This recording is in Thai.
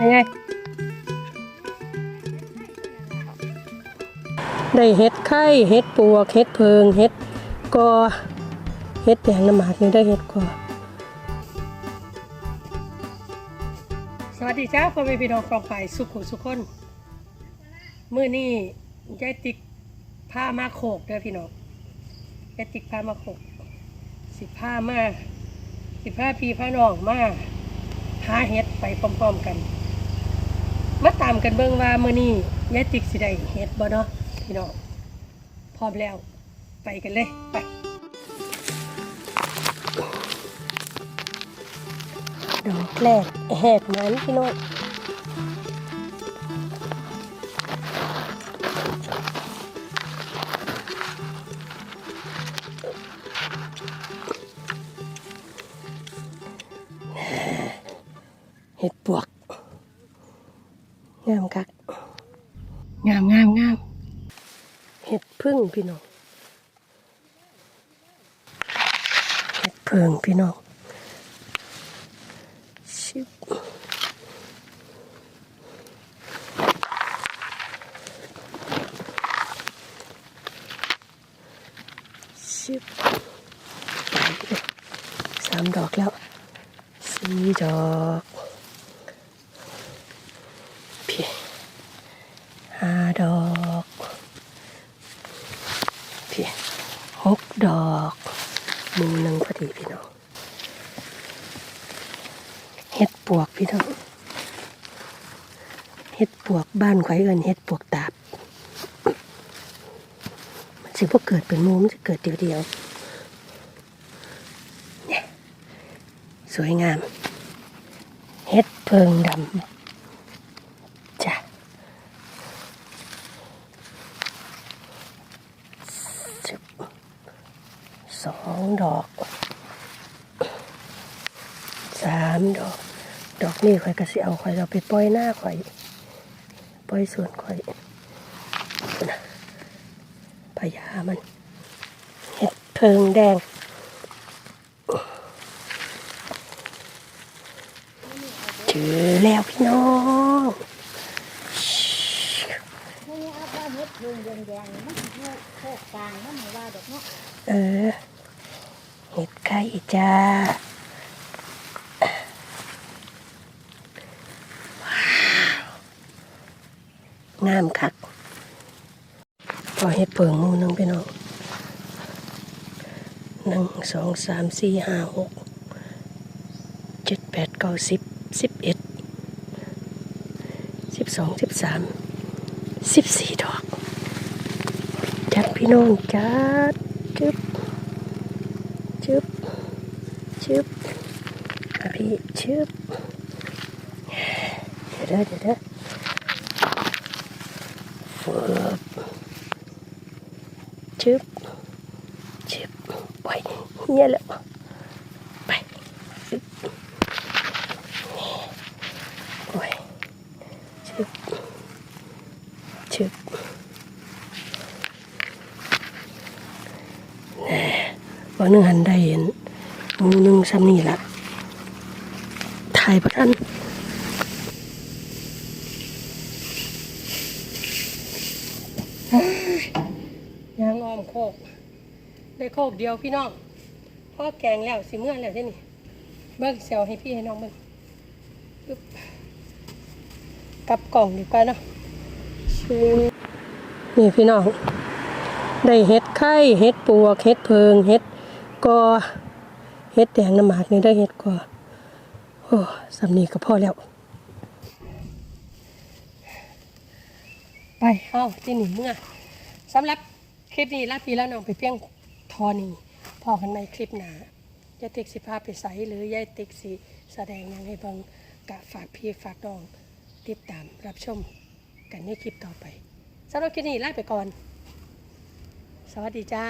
ยังไงได้เห็ดไข่เห็ดปวกเห็ดเพิงเห็ดกอเห็ดแดงน้ำหมากนี่ได้เห็ดกอสวัสดีจ้าพ่อแม่พี่น้องกองไปสุขุสุขคนเมื้อนี้ยายติ๊กผ้ามาโขกเด้อพี่น้องยายติ๊กผ้ามาโขก สิผ้ามาสิผ้าพี่ผ้าน้องมาหาเห็ดไปพร้อมๆกัน มาตามกันเบิ่งว่ามื้อนี้ยายติ๊กสิได้เห็ดบ่เนาะพี่น้องพร้อมแล้ว ไปกันเลยไปดอกแรกแหกมันพี่น้องเห็ดปวก งามคักงามงามงามเห็ดพึ่งพี่น้องเห็ดเพิงพี่น้องชิบชิบไปเลยสามดอกแล้วสี่ดอก ห้าดอกพี่หกดอกมูหนึ่งพอดีพี่น้องเห็ดปวกพี่น้องเห็ดปวกบ้านไข่เอินเห็ดปวกตาบมันสิพวกเกิดเป็นมูมันจะเกิดเดียวเดียวเนี่ยสวยงาม เห็ดเพิงดำจ้ะ สิบสอง ดอกสามดอก ดอกนี้ข่อยก็สิเอาข่อยเราไปปล่อยหน้าข่อย ปล่อยส่วนข่อยนะพญามันเห็ดเพิงแดงเจอแล้วพี่น้องนี่เอาไปเฮ็ดลุงแดงๆมันสิอ เห็ดไข่จ้างามคักพอเห็ดเปิงมูนึงพี่น้องหนึ่งสองสามสี่ห้าหกเจ็ดแปดเก้าสิบสิบเอ็ดสิบสองสิบสามสิบสี่ดอกจัดพี่น้องจัดจึ๊บจึ๊บ จึ๊บอะพี่จึ๊บเดี๋ยวเด้อเดี๋ยวเด้อฝึ บจึ๊บจึ๊บไปเฮียแล้วไปจึ๊บนี่โอ้ยจึ๊บจึ๊บวันหนึ่งชั้นหมูหนึ่งซ้ำนี่ละถ่ายประทันยางอ้อมโคก ได้โคกเดียวพี่น้องพ่อแกงแล้วสิเมื่อแล้วที่นี่ เบิ้งเซลให้พี่ให้น้องเบิ้งปึ๊บกลับกล่องดีกว่าเนาะนี่พี่น้อง ได้เห็ดไข่ เห็ดปวก เห็ดเพิง เห็ดกอ เห็ดแดงน้ำหมากนี่ได้เห็ดกอโอ้สำนีก็พอแล้ว ไปเอาที่หนีเมื่อสำหรับคลิปนี้ลาพี่แล้วน้องไปเพียงทอนี่พอกันในคลิปหนายายติ๊กสิพาไปใสหรือยายติ๊กสิแสดงยังให้เบังกะฝากพี่ฝากน้องติดตามรับชมกันในคลิปต่อไปสำหรับคลิปนี้ลาไปก่อน สวัสดีจ้า